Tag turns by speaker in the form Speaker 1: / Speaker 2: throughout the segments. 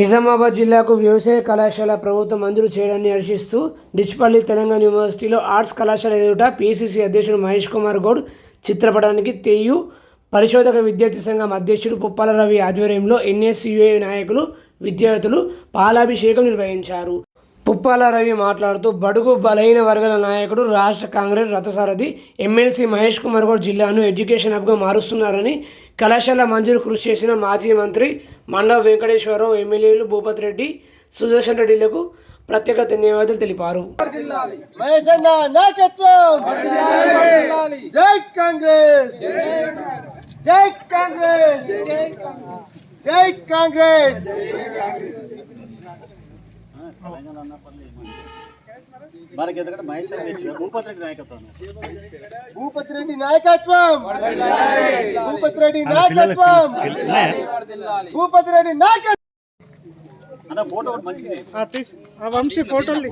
Speaker 1: నిజామాబాద్ జిల్లాకు వ్యవసాయ కళాశాల ప్రభుత్వం మంజూరు చేయడాన్ని హర్షిస్తూ డిచ్పల్లి తెలంగాణ యూనివర్సిటీలో ఆర్ట్స్ కళాశాల ఎదుట పిసిసి అధ్యక్షుడు మహేష్ కుమార్ గౌడ్ చిత్రపటానికి తెయు పరిశోధక విద్యార్థి సంఘం అధ్యక్షుడు పుప్పాల రవి ఆధ్వర్యంలో ఎన్ఎస్యుఏ నాయకులు విద్యార్థులు పాలాభిషేకం నిర్వహించారు. పుప్పాల రవి మాట్లాడుతూ బడుగు బలహీన వర్గాల నాయకుడు రాష్ట్ర కాంగ్రెస్ రథసారథి ఎమ్మెల్సీ మహేష్ కుమార్ గౌడ్ జిల్లాను ఎడ్యుకేషన్ హబ్గా మారుస్తున్నారని కళాశాల మంజూరు కృషి చేసిన మాజీ మంత్రి మండవ వెంకటేశ్వరరావు ఎమ్మెల్యేలు భూపత్ రెడ్డి సుదర్శన్ రెడ్డిలకు ప్రత్యేక ధన్యవాదాలు తెలిపారు.
Speaker 2: జై కాంగ్రెస్. జై కాంగ్రెస్. జై కాంగ్రెస్.
Speaker 3: మనకి ఎందుకంటే మహేష్ గారు తెచ్చిన భూపతి రెడ్డి నాయకత్వం
Speaker 2: భూపతి రెడ్డి నాయకత్వం! భూపతి రెడ్డి నాయకత్వం భూపతి రెడ్డి నాయకత్వం!
Speaker 3: అన్న ఫోటో ఒకటి మంచిది.
Speaker 4: వంశీ ఫోటోలు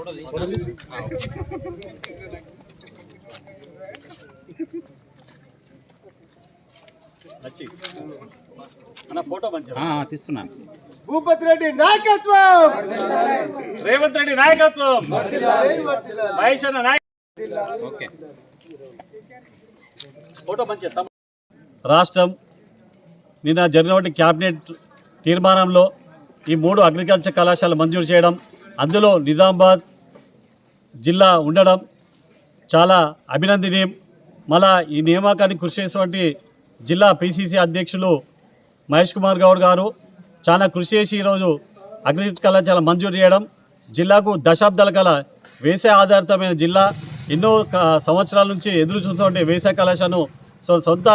Speaker 3: మంచి అన్న ఫోటో మంచిది.
Speaker 5: తీస్తున్నాను.
Speaker 2: భూపతి రెడ్డి నాయకత్వం!
Speaker 3: రేవంత్ రెడ్డి నాయకత్వం! మహేష్ అన్న నాయక
Speaker 5: ఓకే.
Speaker 3: ఫోటో మంచిది తమ్ముడు. రాష్ట్రం నిన్న జరిగినటువంటి క్యాబినెట్ తీర్మానంలో ఈ మూడు అగ్రికల్చర్ కళాశాల మంజూరు చేయడం అందులో నిజామాబాద్ జిల్లా ఉండడం చాలా అభినందనీయం. మళ్ళా ఈ నియామకానికి కృషి చేసినటువంటి జిల్లా పిసిసి అధ్యక్షులు మహేష్ కుమార్ గౌడ్ గారు చాలా కృషి చేసి ఈరోజు అగ్రికల్చర్ కళాశాల మంజూరు చేయడం జిల్లాకు దశాబ్దాల కల వ్యవసాయ ఆధారితమైన జిల్లా ఎన్నో సంవత్సరాల నుంచి ఎదురు చూస్తుంటే వ్యవసాయ కళాశాలను సో సొంత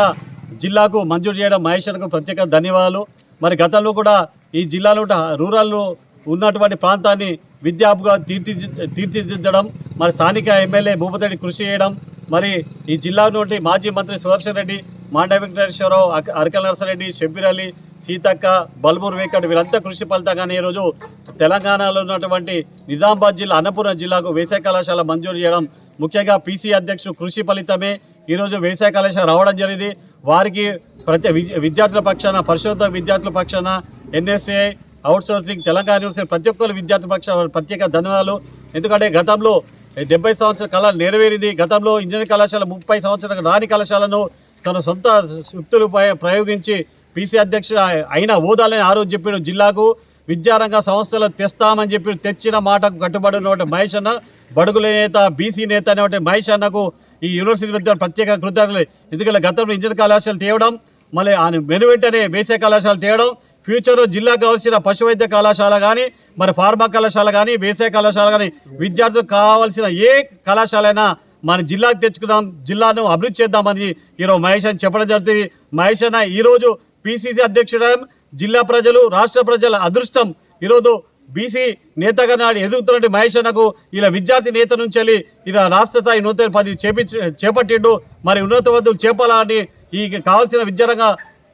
Speaker 3: జిల్లాకు మంజూరు చేయడం మహేశ్వరకు ప్రత్యేక ధన్యవాదాలు. మరి గతంలో కూడా ఈ జిల్లాలో రూరల్లో ఉన్నటువంటి ప్రాంతాన్ని విద్యాపుగా తీర్చి తీర్చిదిద్దడం మరి స్థానిక ఎమ్మెల్యే భూపతిరెడ్డి కృషి చేయడం మరి ఈ జిల్లా నుండి మాజీ మంత్రి సుదర్శన్ రెడ్డి మాండ వెంకటేశ్వరరావు అక- అరకల నరసరెడ్డి షబ్బీర్ అలీ సీతక్క బల్బూర్ వెంకట్ వీరంతా కృషి ఫలితంగానే ఈరోజు తెలంగాణలో ఉన్నటువంటి నిజామాబాద్ జిల్లా అన్నపూర్ణ జిల్లాకు వేసవి కళాశాల మంజూరు చేయడం. ముఖ్యంగా పీసీ అధ్యక్షుడు కృషి ఫలితమే. ఈరోజు వ్యవసాయ కళాశాల రావడం జరిగింది. వారికి ప్రతి విద్య- విద్యార్థుల పక్షాన పరిశోధన విద్యార్థుల పక్షాన ఎన్ఎస్ఏ అవుట్సోర్సింగ్ తెలంగాణ యూనివర్సిటీ ప్రతి ఒక్కరు విద్యార్థుల పక్షాన ప్రత్యేక ధన్యవాదాలు. ఎందుకంటే గతంలో డెబ్బై సంవత్సరాల కళ నెరవేరింది. గతంలో ఇంజనీరింగ్ కళాశాల ముప్పై సంవత్సరాల రాణి కళాశాలను తన సొంత శక్తులు ప్రయోగించి పీసీ అధ్యక్షుడు అయిన ఓదాలని ఆ రోజు జిల్లాకు విద్యారంగ సంస్థలు తెస్తామని చెప్పి తెచ్చిన మాటకు కట్టుబడి ఉన్నటువంటి మహేష్ అన్న బడుగుల నేత బీసీ నేత అనేటువంటి మహేష్ అన్నకు ఈ యూనివర్సిటీ విద్య ప్రత్యేక కృతజ్ఞతలు. ఎందుకంటే గతంలో ఇంజనీర్ కళాశాల తేవడం మళ్ళీ ఆయన వెను వెంటనే వేసే కళాశాల తేవడం ఫ్యూచర్లో జిల్లాకు కావాల్సిన పశు వైద్య కళాశాల కానీ మరి ఫార్మా కళాశాల కానీ వేసే కళాశాల కానీ విద్యార్థులకు కావాల్సిన ఏ కళాశాల అయినా మన జిల్లాకు తెచ్చుకుందాం జిల్లాను అభివృద్ధి చేద్దామని ఈరోజు మహేష్ అని చెప్పడం జరుగుతుంది. మహేష్ అన్న ఈరోజు పిసిసి అధ్యక్షుడు జిల్లా ప్రజలు రాష్ట్ర ప్రజల అదృష్టం. ఈరోజు బీసీ నేతగా నాడు ఎదుగుతున్నట్టు మహేష్ అన్నకు ఇలా విద్యార్థి నేత నుంచి వెళ్ళి ఇలా రాష్ట్ర స్థాయి నూతన పది చేపించి చేపట్టిండు. మరి ఉన్నత వద్దులు చేపాలని ఈ కావాల్సిన విద్యారంగ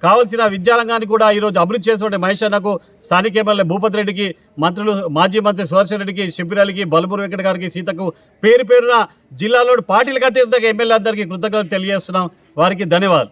Speaker 3: కావాల్సిన విద్యారంగాన్ని కూడా ఈరోజు అభివృద్ధి చేసినటువంటి మహేష్ అన్నకు స్థానిక ఎమ్మెల్యే భూపతి రెడ్డికి మంత్రులు మాజీ మంత్రి సుదర్శన్ రెడ్డికి శిబిరాలికి బలపూర్ వెంకట గారికి సీతకు పేరు పేరున జిల్లాలోని పార్టీలకు అతీతంగా ఎమ్మెల్యే అందరికీ కృతజ్ఞతలు తెలియజేస్తున్నాం. వారికి ధన్యవాదాలు.